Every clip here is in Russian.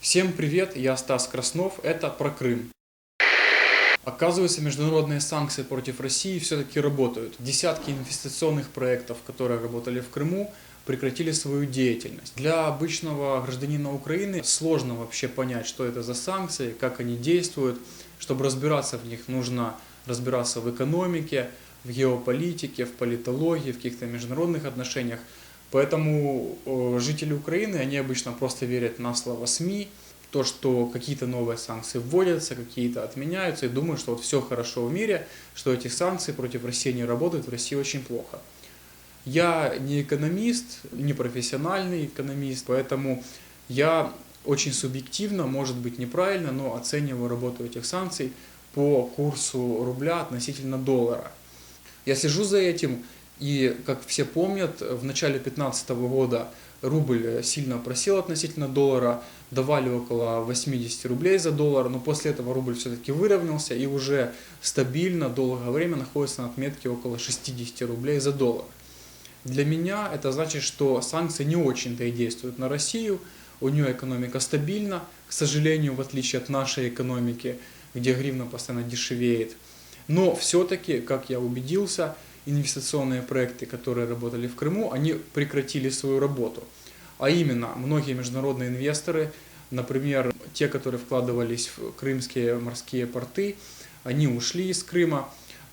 Всем привет, я Стас Краснов, это про Крым. Оказывается, международные санкции против России все-таки работают. Десятки инвестиционных проектов, которые работали в Крыму, прекратили свою деятельность. Для обычного гражданина Украины сложно вообще понять, что это за санкции, как они действуют. Чтобы разбираться в них, нужно разбираться в экономике, в геополитике, в политологии, в каких-то международных отношениях. Поэтому жители Украины, они обычно просто верят на слово СМИ, то, что какие-то новые санкции вводятся, какие-то отменяются, и думают, что вот все хорошо в мире, что эти санкции против России не работают, в России очень плохо. Я не экономист, не профессиональный экономист, поэтому я очень субъективно, может быть неправильно, но оцениваю работу этих санкций по курсу рубля относительно доллара. Я слежу за этим, и, как все помнят, в начале 2015 года рубль сильно просел относительно доллара, давали около 80 рублей за доллар, но после этого рубль все-таки выровнялся и уже стабильно долгое время находится на отметке около 60 рублей за доллар. Для меня это значит, что санкции не очень-то и действуют на Россию, у нее экономика стабильна, к сожалению, в отличие от нашей экономики, где гривна постоянно дешевеет. Но все-таки, как я убедился, инвестиционные проекты, которые работали в Крыму, они прекратили свою работу. А именно, многие международные инвесторы, например, те, которые вкладывались в крымские морские порты, они ушли из Крыма.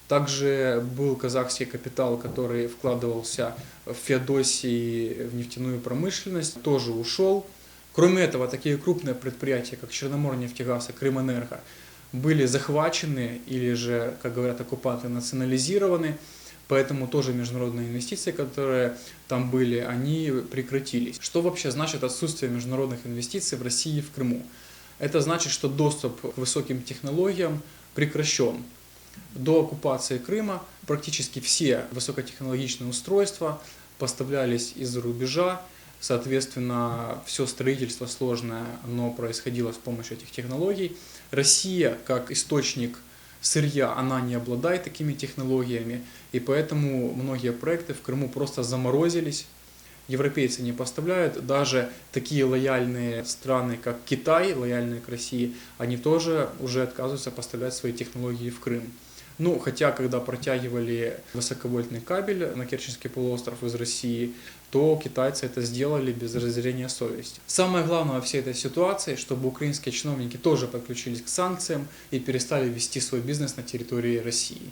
Также был казахский капитал, который вкладывался в Феодосии, в нефтяную промышленность, тоже ушел. Кроме этого, такие крупные предприятия, как Черноморнефтегаз и Крымэнерго, были захвачены или же, как говорят оккупанты, национализированы. Поэтому тоже международные инвестиции, которые там были, они прекратились. Что вообще значит отсутствие международных инвестиций в России и в Крыму? Это значит, что доступ к высоким технологиям прекращен. До оккупации Крыма практически все высокотехнологичные устройства поставлялись из-за рубежа, Соответственно, все строительство сложное, оно происходило с помощью этих технологий. Россия, как источник сырья, она не обладает такими технологиями, и поэтому многие проекты в Крыму просто заморозились. Европейцы не поставляют, даже такие лояльные страны, как Китай, лояльные к России, они тоже уже отказываются поставлять свои технологии в Крым. Ну, хотя, когда протягивали высоковольтный кабель на Керченский полуостров из России, то китайцы это сделали без разделения совести. Самое главное во всей этой ситуации, чтобы украинские чиновники тоже подключились к санкциям и перестали вести свой бизнес на территории России.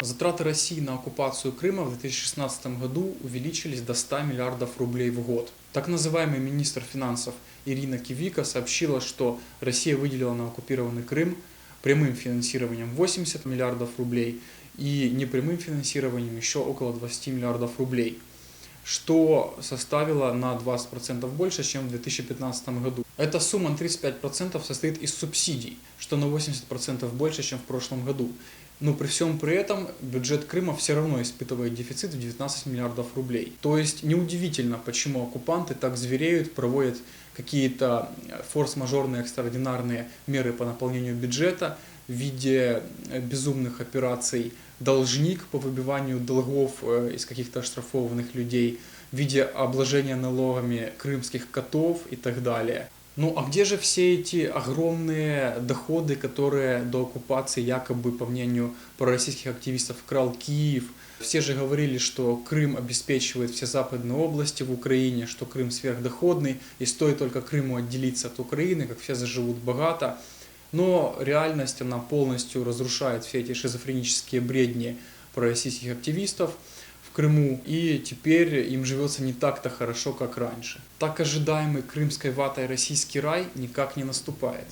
Затраты России на оккупацию Крыма в 2016 году увеличились до 100 миллиардов рублей в год. Так называемый министр финансов Ирина Кивика сообщила, что Россия выделила на оккупированный Крым прямым финансированием 80 миллиардов рублей и непрямым финансированием еще около 20 миллиардов рублей что составило на 20% больше, чем в 2015 году. Эта сумма на 35% состоит из субсидий, что на 80% больше, чем в прошлом году. Но при всем при этом бюджет Крыма все равно испытывает дефицит в 19 миллиардов рублей. То есть неудивительно, почему оккупанты так звереют, проводят какие-то форс-мажорные экстраординарные меры по наполнению бюджета в виде безумных операций должник по выбиванию долгов э, из каких-то оштрафованных людей, в виде обложения налогами крымских котов и так далее. Ну а где же все эти огромные доходы, которые до оккупации якобы, по мнению пророссийских активистов, крал Киев? Все же говорили, что Крым обеспечивает все западные области в Украине, что Крым сверхдоходный, и стоит только Крыму отделиться от Украины, как все заживут богато. Но реальность, она полностью разрушает все эти шизофренические бредни пророссийских активистов Крыму, и теперь им живется не так-то хорошо, как раньше. Так ожидаемый крымской ватой российский рай никак не наступает.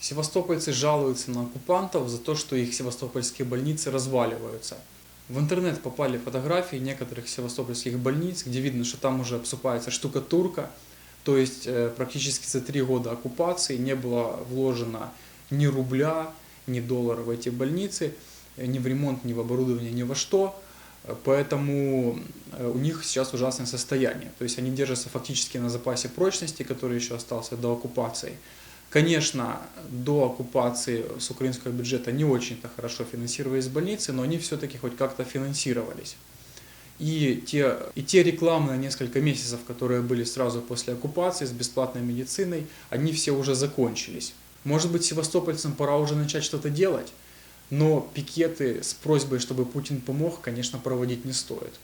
Севастопольцы жалуются на оккупантов за то, что их севастопольские больницы разваливаются. В интернет попали фотографии некоторых севастопольских больниц, где видно, что там уже обсыпается штукатурка, то есть э, практически за три года оккупации не было вложено ни рубля, ни доллара в эти больницы, э, ни в ремонт, ни в оборудование, ни во что. Поэтому э, у них сейчас ужасное состояние. То есть они держатся фактически на запасе прочности, который еще остался до оккупации. Конечно, до оккупации с украинского бюджета не очень-то хорошо финансировались больницы, но они все-таки хоть как-то финансировались. И те, и те рекламные несколько месяцев, которые были сразу после оккупации с бесплатной медициной, они все уже закончились. Может быть, севастопольцам пора уже начать что-то делать? Но пикеты с просьбой, чтобы Путин помог, конечно, проводить не стоит.